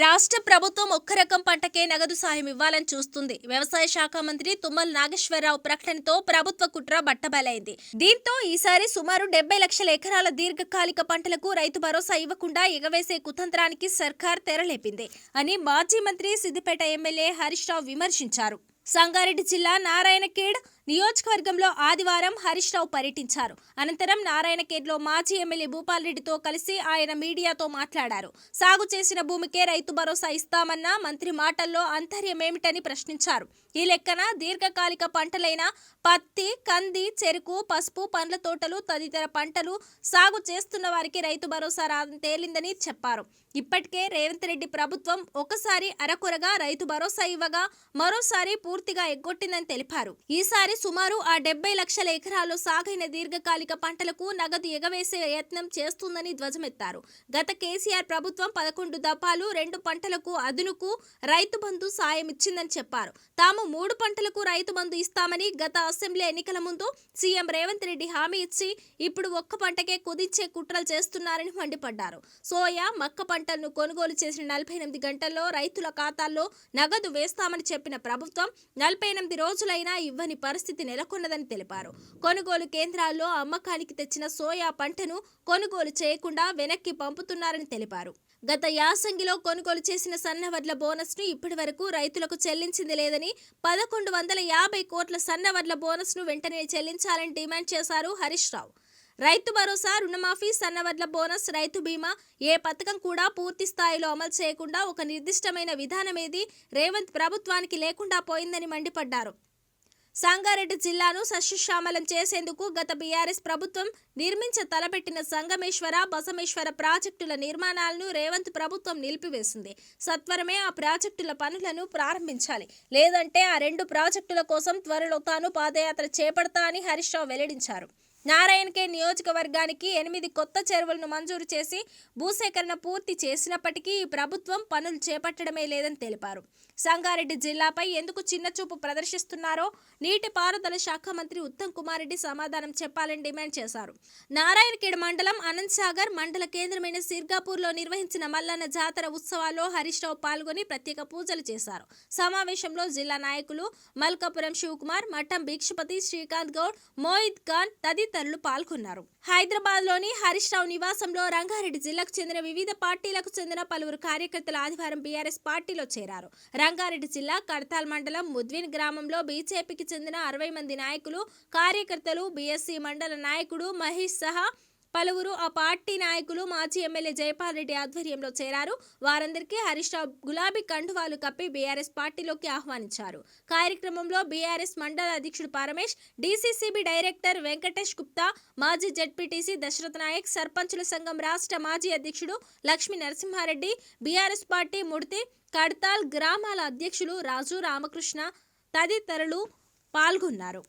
రాష్ట్ర ప్రభుత్వం ఒక్క రకం పంటకే నగదు సాయం ఇవ్వాలని చూస్తుంది. వ్యవసాయ శాఖ మంత్రి తుమ్మల నాగేశ్వరరావు ప్రకటనతో ప్రభుత్వ కుట్ర బట్టబలైంది. దీంతో ఈసారి సుమారు డెబ్బై లక్షల ఎకరాల దీర్ఘకాలిక పంటలకు రైతు భరోసా ఇవ్వకుండా ఎగవేసే కుతంత్రానికి సర్కార్ తెరలేపింది అని మాజీ మంత్రి సిద్దిపేట ఎమ్మెల్యే హరీష్ రావు విమర్శించారు. సంగారెడ్డి జిల్లా నారాయణఖేడ్ నియోజకవర్గంలో ఆదివారం హరీష్ రావు పర్యటించారు. అనంతరం నారాయణఖేడ్లో మాజీ ఎమ్మెల్యే భూపాల్ రెడ్డితో కలిసి ఆయన మీడియాతో మాట్లాడారు. సాగు చేసిన భూమికే రైతు భరోసా ఇస్తామన్న మంత్రి మాటల్లో అంతర్యమేమిటని ప్రశ్నించారు. ఈ లెక్కన దీర్ఘకాలిక పంటలైన పత్తి కంది చెరుకు పసుపు పండ్ల తోటలు తదితర పంటలు సాగు చేస్తున్న వారికి రైతు భరోసా రాదని తేలిందని చెప్పారు. ఇప్పటికే రేవంత్ రెడ్డి ప్రభుత్వం ఒకసారి అరకొరగా రైతు భరోసా ఇవ్వగా మరోసారి పూర్తిగా ఎగ్గొట్టిందని తెలిపారు. ఈసారి సుమారు ఆ డెబ్బై లక్షల ఎకరాల్లో సాగైన దీర్ఘకాలిక పంటలకు నగదు ఎగవేసే యత్నం చేస్తుందని ధ్వజమెత్తారు. గత కేసీఆర్ ప్రభుత్వం పదకొండు దఫాలు రెండు పంటలకు అదునుకు రైతు బంధు సాయం ఇచ్చిందని చెప్పారు. తాము మూడు పంటలకు రైతు బంధు ఇస్తామని గత అసెంబ్లీ ఎన్నికల ముందు సీఎం రేవంత్ రెడ్డి హామీ ఇచ్చి ఇప్పుడు ఒక్క పంటకే కుదించే కుట్రలు చేస్తున్నారని మండిపడ్డారు. సోయా మక్క పంటలను కొనుగోలు చేసిన నలభై ఎనిమిది గంటల్లో రైతుల ఖాతాల్లో నగదు వేస్తామని చెప్పిన ప్రభుత్వం నలభై ఎనిమిది రోజులైనా ఇవ్వని పరిస్థితి పరిస్థితి నెలకొన్నదని తెలిపారు. కొనుగోలు కేంద్రాల్లో అమ్మకానికి తెచ్చిన సోయా పంటను కొనుగోలు చేయకుండా వెనక్కి పంపుతున్నారని తెలిపారు. గత యాసంగిలో కొనుగోలు చేసిన సన్నవడ్ల బోనస్ను ఇప్పటి వరకు రైతులకు చెల్లించింది లేదని పదకొండు వందల యాభై కోట్ల సన్నవడ్ల బోనస్ను వెంటనే చెల్లించాలని డిమాండ్ చేశారు హరీష్ రావు. రైతు భరోసా రుణమాఫీ సన్నవడ్ల బోనస్ రైతు బీమా ఏ పథకం కూడా పూర్తి స్థాయిలో అమలు చేయకుండా ఒక నిర్దిష్టమైన విధానమేది రేవంత్ ప్రభుత్వానికి లేకుండా పోయిందని మండిపడ్డారు. సంగారెడ్డి జిల్లాను సస్యశ్యామలం చేసేందుకు గత బీఆర్ఎస్ ప్రభుత్వం నిర్మించ తలపెట్టిన సంగమేశ్వర బసమేశ్వర ప్రాజెక్టుల నిర్మాణాలను రేవంత్ ప్రభుత్వం నిలిపివేసింది. సత్వరమే ఆ ప్రాజెక్టుల పనులను ప్రారంభించాలి. లేదంటే ఆ రెండు ప్రాజెక్టుల కోసం త్వరలో తాను పాదయాత్ర చేపడతా అని హరీష్ రావు వెల్లడించారు. నారాయణకే నియోజకవర్గానికి ఎనిమిది కొత్త చెరువులను మంజూరు చేసి భూసేకరణ పూర్తి చేసినప్పటికీ ఈ ప్రభుత్వం పనులు చేపట్టడమే లేదని తెలిపారు. సంగారెడ్డి జిల్లాపై ఎందుకు చిన్నచూపు ప్రదర్శిస్తున్నారో నీటిపారుదల శాఖ మంత్రి ఉత్తమ్ కుమార్ రెడ్డి సమాధానం చెప్పాలని డిమాండ్ చేశారు. నారాయణఖేడ్ మండలం అనంత్ సాగర్ మండల కేంద్రమైన సిర్గాపూర్లో నిర్వహించిన మల్లన్న జాతర ఉత్సవాల్లో హరీష్ రావు పాల్గొని ప్రత్యేక పూజలు చేశారు. సమావేశంలో జిల్లా నాయకులు మల్కాపురం శివకుమార్ మఠం భిక్షపతి శ్రీకాంత్ గౌడ్ మోయిద్ ఖాన్ తదితరులు పాల్గొన్నారు. హైదరాబాద్లోని హరీష్ రావు నివాసంలో రంగారెడ్డి జిల్లాకు చెందిన వివిధ పార్టీలకు చెందిన పలువురు కార్యకర్తలు ఆదివారం బీఆర్ఎస్ పార్టీలో చేరారు. రంగారెడ్డి జిల్లా కడతాల్ మండలం ముద్విన్ గ్రామంలో బీజేపీకి చెందిన అరవై మంది నాయకులు కార్యకర్తలు బీఎస్సీ మండల నాయకుడు మహేష్ సహా పలువురు ఆ పార్టీ నాయకులు మాజీ ఎమ్మెల్యే జయపాల్ రెడ్డి ఆధ్వర్యంలో చేరారు. వారందరికీ హరీష్ రావు గులాబీ కండువాలు కప్పి బీఆర్ఎస్ పార్టీలోకి ఆహ్వానించారు. కార్యక్రమంలో బీఆర్ఎస్ మండల అధ్యక్షుడు పరమేష్ డీసీసీబీ డైరెక్టర్ వెంకటేష్ గుప్తా మాజీ జడ్పీటీసీ దశరథ నాయక్ సర్పంచుల సంఘం రాష్ట్ర మాజీ అధ్యక్షుడు లక్ష్మీ నరసింహారెడ్డి బీఆర్ఎస్ పార్టీ ముడితి కడతాల్ గ్రామాల అధ్యక్షులు రాజు రామకృష్ణ తదితరులు పాల్గొన్నారు.